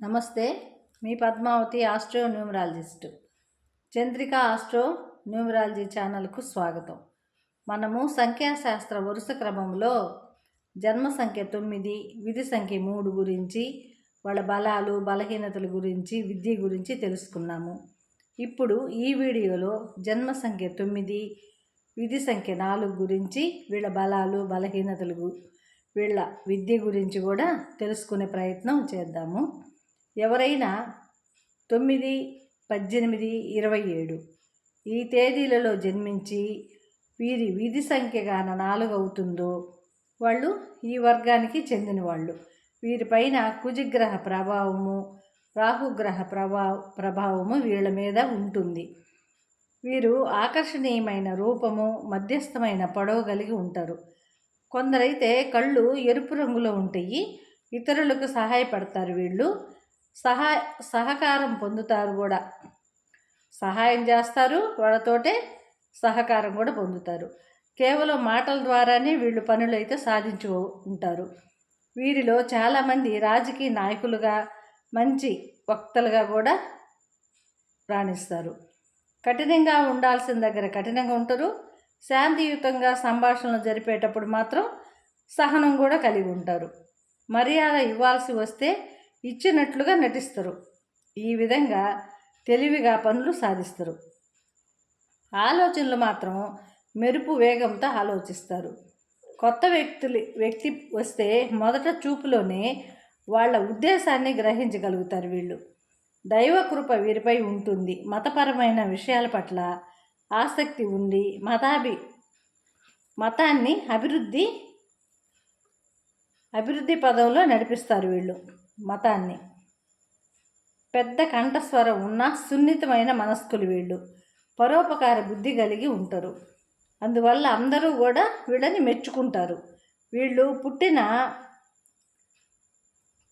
నమస్తే మీ Padmavathi astro numerologist. Chandrika astro numerology ఛానల్కు స్వాగతం. మనము సంఖ్యాశాస్త్ర వరుస క్రమంలో జన్మ సంఖ్య తొమ్మిది విధి సంఖ్య మూడు గురించి వాళ్ళ బలాలు బలహీనతల గురించి విద్య గురించి తెలుసుకున్నాము. ఇప్పుడు ఈ వీడియోలో జన్మ సంఖ్య తొమ్మిది విధి సంఖ్య నాలుగు గురించి వీళ్ళ బలాలు బలహీనతలు వీళ్ళ విద్య గురించి కూడా తెలుసుకునే ప్రయత్నం చేద్దాము. ఎవరైనా తొమ్మిది పద్దెనిమిది ఇరవై ఏడు ఈ తేదీలలో జన్మించి వీరి విధి సంఖ్య గాన నాలుగు అవుతుందో వాళ్ళు ఈ వర్గానికి చెందిన వాళ్ళు వీరిపైన కుజగ్రహ ప్రభావము రాహుగ్రహ ప్రభా ప్రభావము వీళ్ళ మీద ఉంటుంది. వీరు ఆకర్షణీయమైన రూపము మధ్యస్థమైన పొడవు కలిగి ఉంటారు. కొందరైతే కళ్ళు ఎరుపు రంగులో ఉంటాయి ఇతరులకు సహాయపడతారు వీళ్ళు. సహాయ సహకారం పొందుతారు కూడా. సహాయం చేస్తారు వాళ్ళతోటే సహకారం కూడా పొందుతారు. కేవలం మాటల ద్వారానే వీళ్ళు పనులు అయితే సాధించు ఉంటారు. వీరిలో చాలామంది రాజకీయ నాయకులుగా మంచి వక్తలుగా కూడా రాణిస్తారు. కఠినంగా ఉండాల్సిన దగ్గర కఠినంగా ఉంటారు. శాంతియుతంగా సంభాషణలు జరిపేటప్పుడు మాత్రం సహనం కూడా కలిగి ఉంటారు. మర్యాద ఇవ్వాల్సి వస్తే ఇచ్చినట్లుగా నటిస్తారు. ఈ విధంగా తెలివిగా పనులు సాధిస్తారు. ఆలోచనలు మాత్రం మెరుపు వేగంతో ఆలోచిస్తారు. కొత్త వ్యక్తులు వ్యక్తి వస్తే మొదట చూపులోనే వాళ్ళ ఉద్దేశాన్ని గ్రహించగలుగుతారు వీళ్ళు. దైవ కృప వీరిపై ఉంటుంది. మతపరమైన విషయాల పట్ల ఆసక్తి ఉండి మతాభి మతాన్ని అభివృద్ధి అభివృద్ధి పదంలో నడిపిస్తారు వీళ్ళు. మతాన్ని. పెద్ద కంఠస్వరం ఉన్న సున్నితమైన మనస్కులు వీళ్ళు. పరోపకార బుద్ధి కలిగి ఉంటారు. అందువల్ల అందరూ కూడా వీళ్ళని మెచ్చుకుంటారు. వీళ్ళు పుట్టిన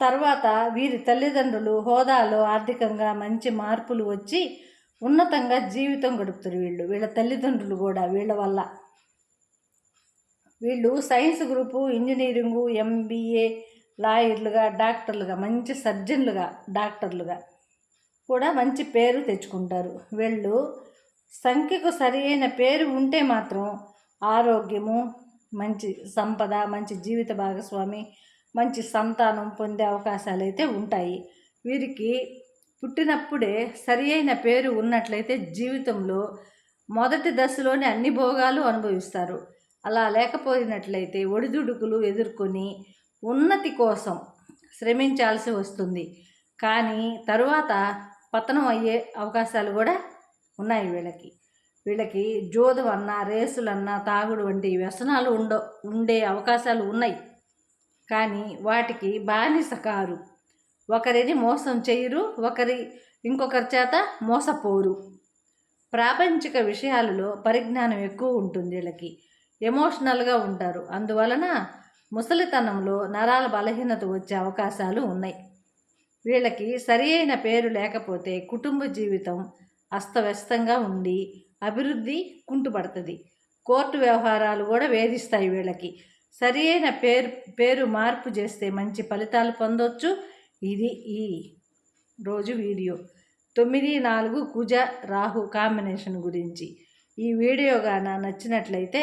తర్వాత వీరి తల్లిదండ్రులు హోదాలో ఆర్థికంగా మంచి మార్పులు వచ్చి ఉన్నతంగా జీవితం గడుపుతారు వీళ్ళు. వీళ్ళ తల్లిదండ్రులు కూడా వీళ్ళ వల్ల. వీళ్ళు సైన్స్ గ్రూపు ఇంజనీరింగు ఎంబీఏ లాయర్లుగా డాక్టర్లుగా మంచి సర్జన్లుగా డాక్టర్లుగా కూడా మంచి పేరు తెచ్చుకుంటారు. వీళ్ళు సంఖ్యకు సరియైన పేరు ఉంటే మాత్రం ఆరోగ్యము మంచి సంపద మంచి జీవిత భాగస్వామి మంచి సంతానం పొందే అవకాశాలు అయితే ఉంటాయి. వీరికి పుట్టినప్పుడే సరి అయిన పేరు ఉన్నట్లయితే జీవితంలో మొదటి దశలోనే అన్ని భోగాలు అనుభవిస్తారు. అలా లేకపోయినట్లయితే ఒడిదుడుకులు ఎదుర్కొని ఉన్నతి కోసం శ్రమించాల్సి వస్తుంది. కానీ తరువాత పతనం అయ్యే అవకాశాలు కూడా ఉన్నాయి వీళ్ళకి. వీళ్ళకి జోదు అన్నా రేసులన్నా తాగుడు వంటి వ్యసనాలు ఉండో ఉండే అవకాశాలు ఉన్నాయి. కానీ వాటికి బానిస కారు. ఒకరిని మోసం చేయరు ఒకరి ఇంకొకరి చేత మోసపోరు. ప్రాపంచిక విషయాలలో పరిజ్ఞానం ఎక్కువ ఉంటుంది వీళ్ళకి. ఎమోషనల్గా ఉంటారు. అందువలన ముసలితనంలో నరాల బలహీనత వచ్చే అవకాశాలు ఉన్నాయి. వీళ్ళకి సరి అయిన పేరు లేకపోతే కుటుంబ జీవితం అస్తవ్యస్తంగా ఉండి అభివృద్ధి కుంటుపడుతుంది. కోర్టు వ్యవహారాలు కూడా వేధిస్తాయి వీళ్ళకి. సరి అయిన పేరు పేరు మార్పు చేస్తే మంచి ఫలితాలు పొందొచ్చు. ఇది ఈ రోజు వీడియో. తొమ్మిది నాలుగు కుజ రాహు కాంబినేషన్ గురించి. ఈ వీడియో గాన నచ్చినట్లయితే